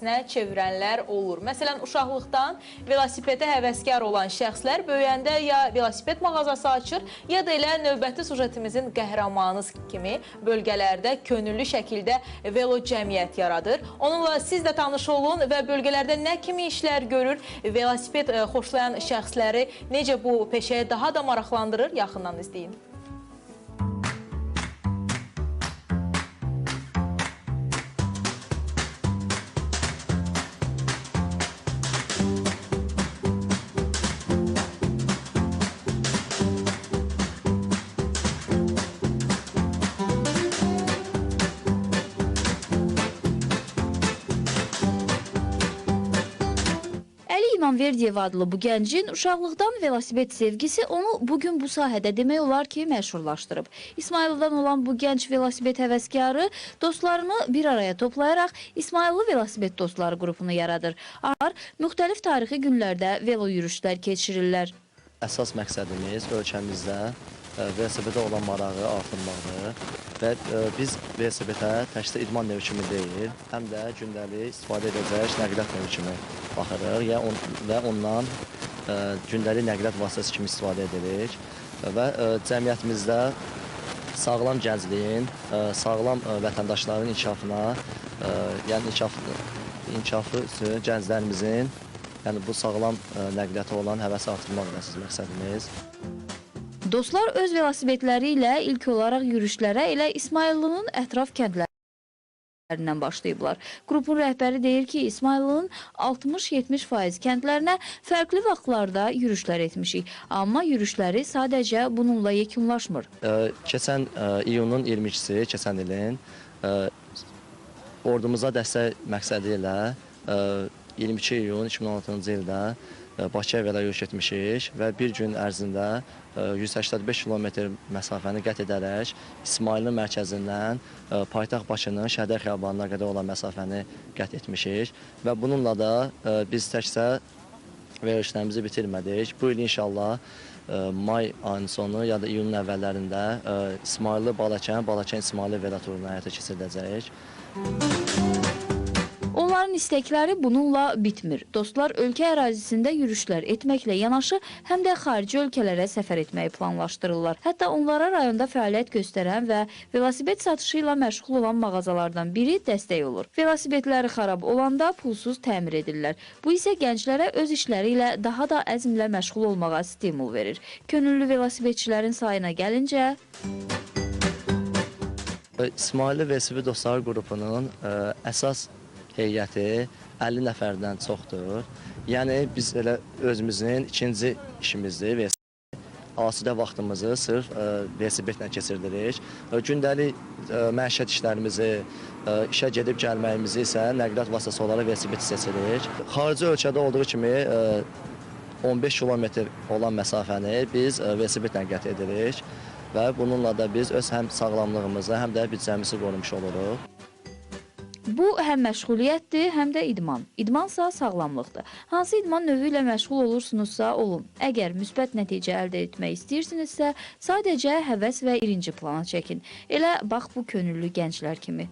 vəsiqəsinə çevirənlər olur. Məsələn, uşaqlıqdan velosipedə həvəskar olan şəxslər böyüyəndə ya velosiped mağazası açır, ya da elə növbəti sujetimizin qəhrəmanınız kimi bölgələrdə könüllü şəkildə velo cəmiyyət yaradır. Onunla siz də tanış olun və bölgələrdə nə kimi işlər görür, velosiped e, xoşlayan şəxsləri necə bu peşəyə daha da maraqlandırır, yaxından izləyin. Əli İmamverdiyev adlı bu gəncin uşaqlıqdan velosiped sevgisi onu bugün bu sahədə demək olar ki, məşhurlaşdırıb. İsmayıldan olan bu gənc velosiped həvəskarı dostlarını bir araya toplayaraq İsmayıllı Velosiped Dostları qrupunu yaradır. Ar müxtəlif tarixi günlərdə velo yürüşlər keçirirlər. Əsas məqsədimiz ölkəmizdə ə, velosipedə olan marağı artırmaqdır və ə, biz velosipedə təkcə idman növü kimi deyil, həm də gündəlik istifadə edəcək nəqliyyat növü kimi baxırıq. Yəni on, və ondan ə, gündəlik nəqliyyat vasitəsi kimi istifadə edirik. Və ə, cəmiyyətimizdə sağlam gəncliyin, sağlam vətəndaşların inkişafına, yəni inkişaf inkişafı üçün gənclərimizin yəni bu sağlam nəqliyyata olan həvəsi artırmaqdır əsas məqsədimiz. Dostlar öz velosipedləri ilə ilk olaraq yürüşlərə elə İsmayıllının ətraf kəndlərindən başlayıblar. Qrupun rəhbəri deyir ki, İsmayıllının 60-70% kəndlərinə fərqli vaxtlarda yürüşlər etmişik. Amma yürüşləri sadəcə bununla yekunlaşmır. Keçən iyunun 22-si, keçən ilin ordumuza dəstək məqsədi ilə ə, 22 iyun 2016-cı ildə Bakıya belə yürüş etmişik və bir gün ərzində ə, 185 kilometr məsafəni qət edərək İsmailin mərkəzindən ə, paytaxt Bakının Şəhidər Xiyabanına qədər olan məsafəni qət etmişik və bununla da biz təkcə verilişlərimizi bitirmədik. Bu il inşallah may ayının sonu ya da iyunun əvvəllərində ə, İsmailli Balakən, Balakən İsmailli velaturunu həyata keçiriləcək. Onların istəkləri bununla bitmir. Dostlar ölkə ərazisində yürüşlər etməklə yanaşı, həm də xarici ölkələrə səfər etməyi planlaşdırırlar. Hətta onlara rayonda fəaliyyət göstərən və velosiped satışı ilə məşğul olan mağazalardan biri dəstək olur. Velosipedləri xarab olanda pulsuz təmir edirlər. Bu isə gənclərə öz işləri ilə daha da əzmlə məşğul olmağa stimul verir. Könüllü velosipedçilərin sayına gəlincə, İsmailli Velosiped Dostları qrupunun ə, əsas heyəti 50 nəfərdən çoxdur. Yəni biz elə özümüzün ikinci işimizdir velosiped. Asudə vaxtımızı sırf ə, velosipedlə keçirdirik. Ə, Gündəlik ə, məişət işlərimizi, ə, işə gedib gəlməyimizi isə nəqliyyat vasitəsi olaraq velosiped seçirik. Xarici ölkədə olduğu kimi ə, 15 kilometr olan məsafəni biz velosipedlə qət edirik və bununla da biz öz həm sağlamlığımızı, həm də büdcəmizi qorumuş oluruq. Bu həm məşğuliyyətdir, həm də idman. İdmansa sağlamlıqdır. Hansı idman növü ilə məşğul olursunuzsa olun. Əgər müsbət nəticə əldə etmək istəyirsinizsə, sadəcə həvəs və birinci plana çəkin. Elə bax bu könüllü gənclər kimi.